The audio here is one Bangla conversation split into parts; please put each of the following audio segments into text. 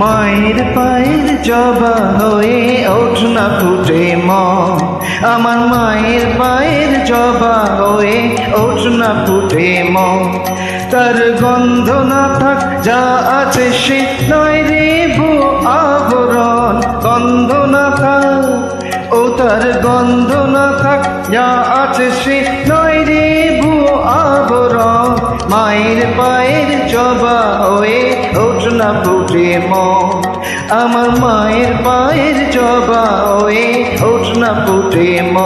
মায়ের পায়ের জবা হয়ে ওঠ না ফুটে ম আমার মায়ের পায়ের জবা হয়ে ওঠ না ফুটে ম তার গন্ধ না থাক, যা আছে সে নয় রে বো আবরণ। গন্ধ না থাক, ও তার গন্ধ না থাক, যা আছে সে নয় ফুটে আমার মায়ের পায়ের জবা ওই ওঠ না ফুটে ম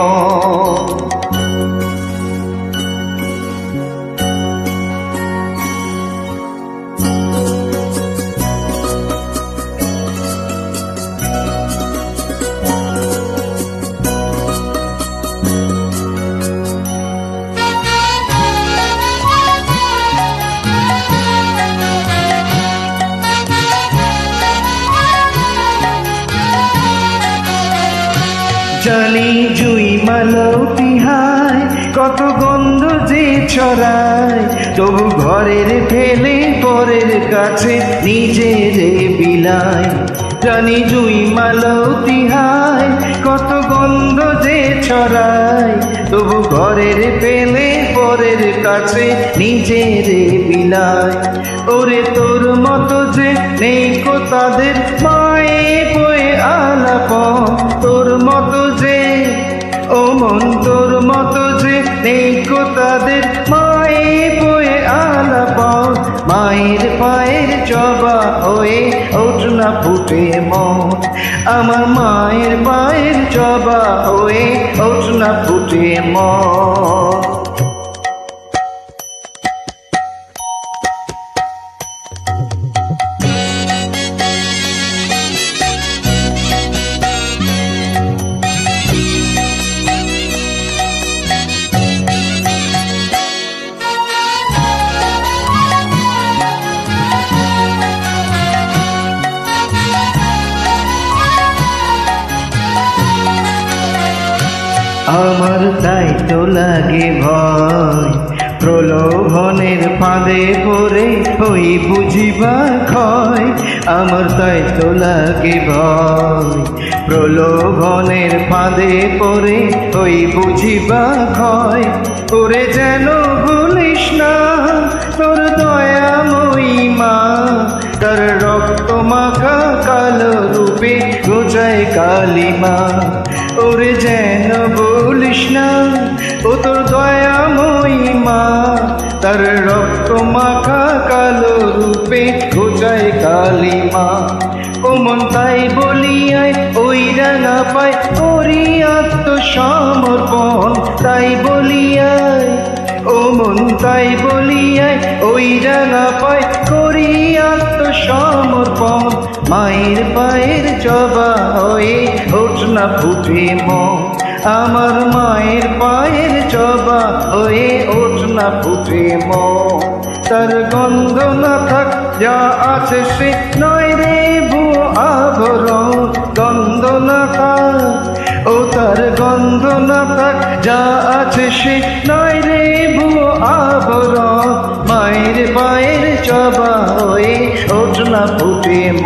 জানি জুই মালতি হায় কত গন্ধ যে ছড়ায়। তবু ঘরের ফেলে পরের কাছে নিজের বিলায়। জানি জুই মালতি হায় কত গন্ধ যে ছড়ায়। তবু ঘরের ফেলে পরের কাছে নিজের বিলায়। ওরে তোর মতো যে নেই কো তাদের, মায়ে বয়ে আলাপ। তোর মতো মন মতো যে নেই কো তাদের, মায়ে বয়ে আলাপ মায়ের পায়ের জবা হয়ে ওঠ না ফুটে মন আমার মায়ের পায়ের জবা হয়ে ওঠ না ফুটে মন আমার তাই তো লাগে ভয়। প্রলোভনের ফাঁদে পড়ে হই বুঝিবা ক্ষয়। আমার তাই তো লাগে ভয়। প্রলোভনের ফাঁদে পড়ে হই বুঝিবা ক্ষয়। ওরে যেন ভুলিস না তোর দয়াময়ী মা। তার রক্ত মাখা কালো রূপে গোজায় কালিমা। ওরে যেন বলিস না, ও তোর দয়াময়ী মা। তার রক্ত মাখা কালো রূপে গোজায় কালিমা। ও মন তাই বলিয়ায়, ওই রাঙা পায় করি আত্মসমর্পণ। তাই বলিয়ায় ও মন তাই বলিয়ায়, ওই রাঙা পায় করি আত্মসমর্পণ। মায়ের পায়ের জবা হয়ে না ফুটে ম আমার মায়ের পায়ের জবা হয়ে ওঠ না ফুটে ম তার গন্ধ না থাক, যা আছে সে নয় রে ভু আভরণ গন্ধ না থাক, ও তার গন্ধ না থাক, যা আছে সে নয় রে ভু আভরণ মায়ের পায়ের জবা হয়ে ওঠ না ফুটে ম